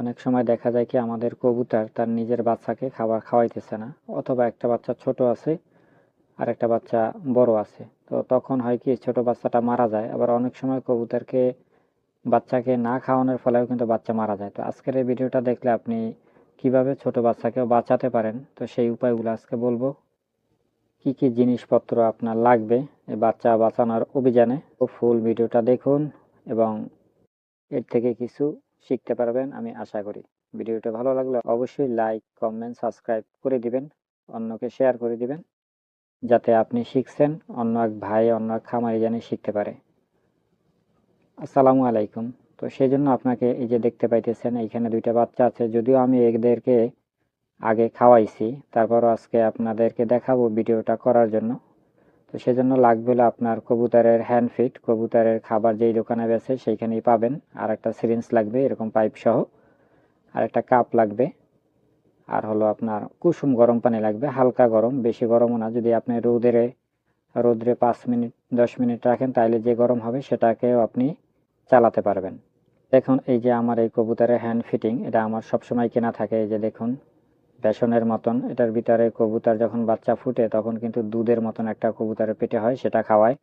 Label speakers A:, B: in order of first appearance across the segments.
A: অনেক সময় দেখা যায় কি আমাদের কবুতর তার নিজের বাচ্চাকে খাবার খাওয়াইতেছে না, অথবা একটা বাচ্চা ছোট আছে আর একটা বাচ্চা বড় আছে। তো তখন হয় কি ছোট বাচ্চাটা মারা যায়, আবার অনেক সময় কবুতরকে বাচ্চাকে না খাওয়ানোর ফলেও কিন্তু বাচ্চা মারা যায়। তো আজকের এই ভিডিওটা দেখলে আপনি কীভাবে ছোট বাচ্চাকেও বাঁচাতে পারেন? তো সেই উপায়গুলো আজকে বলব। কি কি জিনিসপত্র আপনার লাগবে এই বাচ্চা বাঁচানোর অভিযানে? তো ফুল ভিডিওটা দেখুন এবং এর থেকে কিছু শিখতে পারবেন, আমি আশা করি। ভিডিওটা ভালো লাগলে অবশ্যই লাইক কমেন্ট সাবস্ক্রাইব করে দিবেন, অন্যকে শেয়ার করে দিবেন, যাতে আপনি শিখছেন, অন্য এক ভাই, অন্য এক খামারি জানি শিখতে পারে। আসসালামু আলাইকুম। তো সেই জন্য আপনাকে এই যে দেখতে পাইতেছেন, এইখানে দুইটা বাচ্চা আছে, যদিও আমি এদেরকে আগে খাওয়াইছি, তারপরও আজকে আপনাদেরকে দেখাবো ভিডিওটা করার জন্য। তো সেজন্য লাগবে হলো আপনার কবুতরের হ্যান্ড ফিট কবুতরের খাবার যেই দোকানে বেছে সেইখানেই পাবেন। আর একটা সিরিঞ্জ লাগবে, এরকম পাইপ সহ। আর একটা কাপ লাগবে। আর হলো আপনার কুসুম গরম পানি লাগবে, হালকা গরম, বেশি গরমও না। যদি আপনি রোদে রোদ্রে পাঁচ মিনিট, দশ মিনিট রাখেন তাহলে যে গরম হবে সেটাকেও আপনি চালাতে পারবেন। দেখুন, এই যে আমার এই কবুতরের হ্যান্ড ফিটিং এটা আমার সবসময় কেনা থাকে। এই যে দেখুন বেসনের মতন, এটার ভিতরে কবুতর যখন বাচ্চা ফুটে, তখন কিন্তু দুধের মতন একটা কবুতরের পেটে হয়, সেটা খাওয়ায়।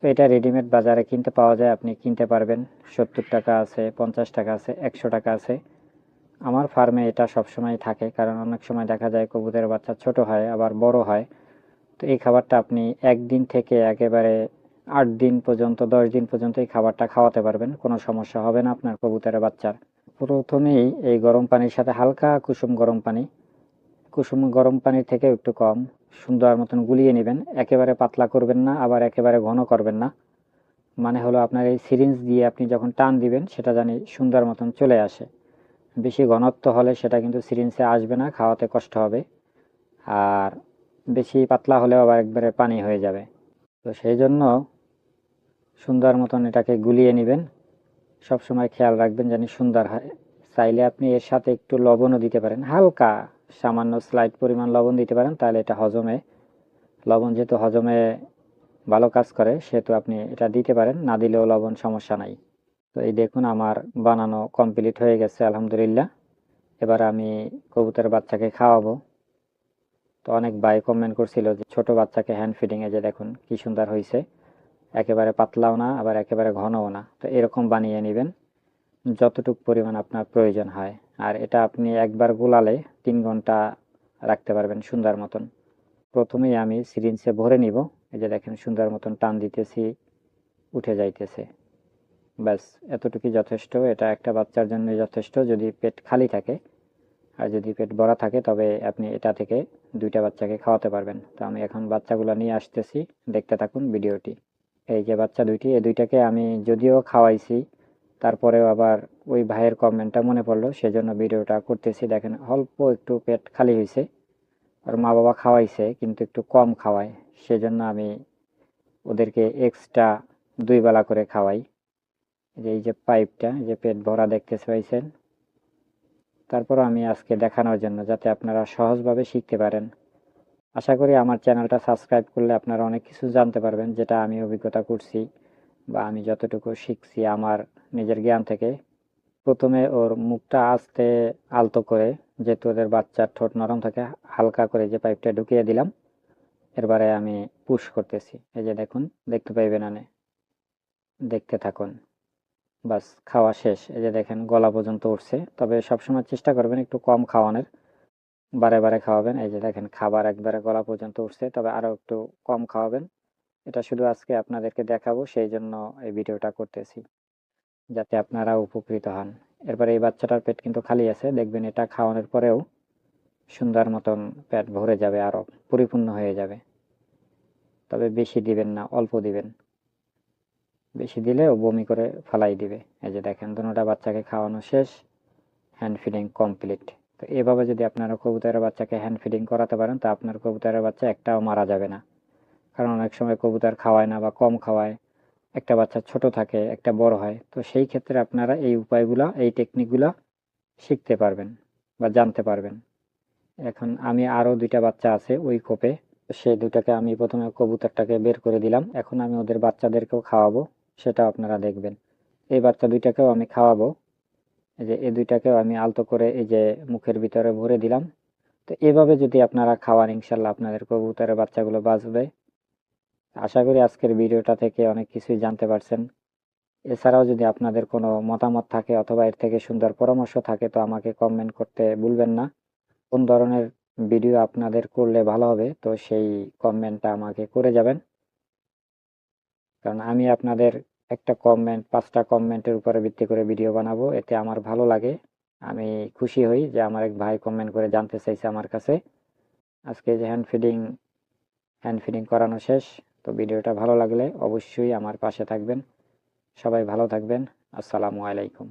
A: তো এটা রেডিমেড বাজারে কিনতে পাওয়া যায়, আপনি কিনতে পারবেন। সত্তর টাকা আছে, পঞ্চাশ টাকা আছে, একশো টাকা আছে। আমার ফার্মে এটা সবসময় থাকে, কারণ অনেক সময় দেখা যায় কবুতরের বাচ্চা ছোট হয়, আবার বড় হয়। তো এই খাবারটা আপনি একদিন থেকে একেবারে আট দিন পর্যন্ত, দশ দিন পর্যন্ত এই খাবারটা খাওয়াতে পারবেন, কোনো সমস্যা হবে না আপনার কবুতরের বাচ্চার। প্রথমেই এই গরম পানির সাথে হালকা কুসুম গরম পানি। কুসুম গরম পানির থেকে একটু কম, সুন্দর মতন গুলিয়ে নেবেন। একেবারে পাতলা করবেন না, আবার একেবারে ঘন করবেন না। মানে হলো আপনার এই সিরিঞ্জ দিয়ে আপনি যখন টান দিবেন, সেটা জানি সুন্দর মতন চলে আসে। বেশি ঘনত্ব হলে সেটা কিন্তু সিরিঞ্জে আসবে না, খাওয়াতে কষ্ট হবে। আর বেশি পাতলা হলেও আবার একবারে পানি হয়ে যাবে। তো সেই জন্য সুন্দর মতন এটাকে গুলিয়ে নেবেন। সব সময় খেয়াল রাখবেন যেন সুন্দর হয়। চাইলে আপনি এর সাথে একটু লবণও দিতে পারেন। হালকা সামান্য স্লাইড পরিমাণ লবণ দিতে পারেন, তাহলে এটা হজমে, লবণ যেহেতু হজমে ভালো কাজ করে, সেহেতু আপনি এটা দিতে পারেন। না দিলেও লবণ সমস্যা নাই। তো এই দেখুন আমার বানানো কমপ্লিট হয়ে গেছে, আলহামদুলিল্লাহ। এবার আমি কবুতরের বাচ্চাকে খাওয়াবো। তো অনেক ভাই কমেন্ট করছিল যে ছোট বাচ্চাকে হ্যান্ড ফিডিংয়ে যে দেখুন কি সুন্দর হয়েছে একেবারে পাতলাও না, আবার একেবারে ঘনও না। তো এরকম বানিয়ে নেবেন, যতটুকু পরিমাণ আপনার প্রয়োজন হয়। আর এটা আপনি একবার গোলালে তিন ঘণ্টা রাখতে পারবেন সুন্দর মতন। প্রথমেই আমি সিরিঞ্জে ভরে নিব। এই যে দেখেন সুন্দর মতন টান দিতেছি, উঠে যাইতেছে। ব্যাস, এতটুকুই যথেষ্ট। এটা একটা বাচ্চার জন্য যথেষ্ট, যদি পেট খালি থাকে। আর যদি পেট ভরা থাকে, তবে আপনি এটা থেকে দুইটা বাচ্চাকে খাওয়াতে পারবেন। তো আমি এখন বাচ্চাগুলো নিয়ে আসতেছি। দেখতে থাকুন ভিডিওটি। এই যে বাচ্চা দুইটি, এই দুইটাকে আমি যদিও খাওয়াইছি, তারপরেও আবার ওই ভাইয়ের কমেন্টটা মনে পড়ল, সেজন্য ভিডিওটা করতেছি। দেখেন, অল্প একটু পেট খালি হয়েছে আর মা বাবা খাওয়াইছে, কিন্তু একটু কম খাওয়ায়, সেজন্য আমি ওদেরকে এক্সট্রা দুই বেলা করে খাওয়াই। যে, এই যে পাইপটা যে পেট ভরা দেখতে পাইছেন। তারপর আমি আজকে দেখানোর জন্য, যাতে আপনারা সহজভাবে শিখতে পারেন। আশা করি আমার চ্যানেলটা সাবস্ক্রাইব করলে আপনারা অনেক কিছু জানতে পারবেন যেটা আমি অভিজ্ঞতা করছি বা আমি যতটুকু শিখছি আমার নিজের জ্ঞান থেকে। প্রথমে ওর মুখটা আস্তে আলতো করে, যেহেতু ওদের বাচ্চার ঠোঁট নরম থাকে, হালকা করে যে পাইপটা ঢুকিয়ে দিলাম, এরবারে আমি পুশ করতেছি। এই যে দেখুন, দেখতে পাইবেন আনে দেখতে থাকুন। বাস, খাওয়া শেষ। এই যে দেখেন, গলা পর্যন্ত উঠছে। তবে সবসময় চেষ্টা করবেন একটু কম খাওয়ানোর। বারে বারে খাওয়াবেন। এই যে দেখেন, খাবার একবারে গলা পর্যন্ত উঠছে, তবে আরও একটু কম খাওয়াবেন। এটা শুধু আজকে আপনাদেরকে দেখাবো, সেই জন্য এই ভিডিওটা করতেছি, যাতে আপনারা উপকৃত হন। এরপরে এই বাচ্চাটার পেট কিন্তু খালি আছে, দেখবেন এটা খাওয়ানোর পরেও সুন্দর মতন পেট ভরে যাবে আরও পরিপূর্ণ হয়ে যাবে। তবে বেশি দিবেন না, অল্প দিবেন। বেশি দিলে ও বমি করে ফালাই দিবে। এই যে দেখেন, দুটা বাচ্চাকে খাওয়ানো শেষ, হ্যান্ড ফিডিং কমপ্লিট। তো এভাবে যদি আপনারা কবুতরের বাচ্চাকে হ্যান্ড ফিডিং করাতে পারেন, তো আপনার কবুতরের বাচ্চা একটাও মারা যাবে না। কারণ অনেক সময় কবুতর খাওয়ায় না বা কম খাওয়ায়, একটা বাচ্চা ছোট থাকে, একটা বড় হয়। তো সেই ক্ষেত্রে আপনারা এই উপায়গুলো, এই টেকনিকগুলো শিখতে পারবেন বা জানতে পারবেন। এখন আমি আরও দুইটা বাচ্চা আছে ওই কোপে। সেই দুটাকে আমি প্রথমে কবুতরটাকে বের করে দিলাম। এখন আমি ওদের বাচ্চাদেরকেও খাওয়াবো সেটা আপনারা দেখবেন। এই বাচ্চা দুইটাকেও আমি খাওয়াবো। যে এই দুইটাকেও আমি আলতো করে এই যে মুখের ভিতরে ভরে দিলাম। তো এভাবে যদি আপনারা খাওয়ান, ইনশাল্লাহ আপনাদের কবুতরের বাচ্চাগুলো বাঁচবে। আশা করি আজকের ভিডিওটা থেকে অনেক কিছুই জানতে পারছেন। এছাড়াও যদি আপনাদের কোনো মতামত থাকে অথবা এর থেকে সুন্দর পরামর্শ থাকে, তো আমাকে কমেন্ট করতে ভুলবেন না। কোন ধরনের ভিডিও আপনাদের করলে ভালো হবে, তো সেই কমেন্টটা আমাকে করে যাবেন। কারণ আমি আপনাদের একটা কমেন্ট পাঁচটা কমেন্টের উপরে ভিত্তি করে ভিডিও বানাবো, এতে আমার ভালো লাগে। আমি খুশি হই যে আমার এক ভাই কমেন্ট করে জানতে চাইছে আমার কাছে। আজকে যে হ্যান্ড ফিডিং হ্যান্ড ফিডিং করানো শেষ, তো ভিডিওটা ভালো লাগলে অবশ্যই আমার পাশে থাকবেন। সবাই ভালো থাকবেন। আসসালামু আলাইকুম।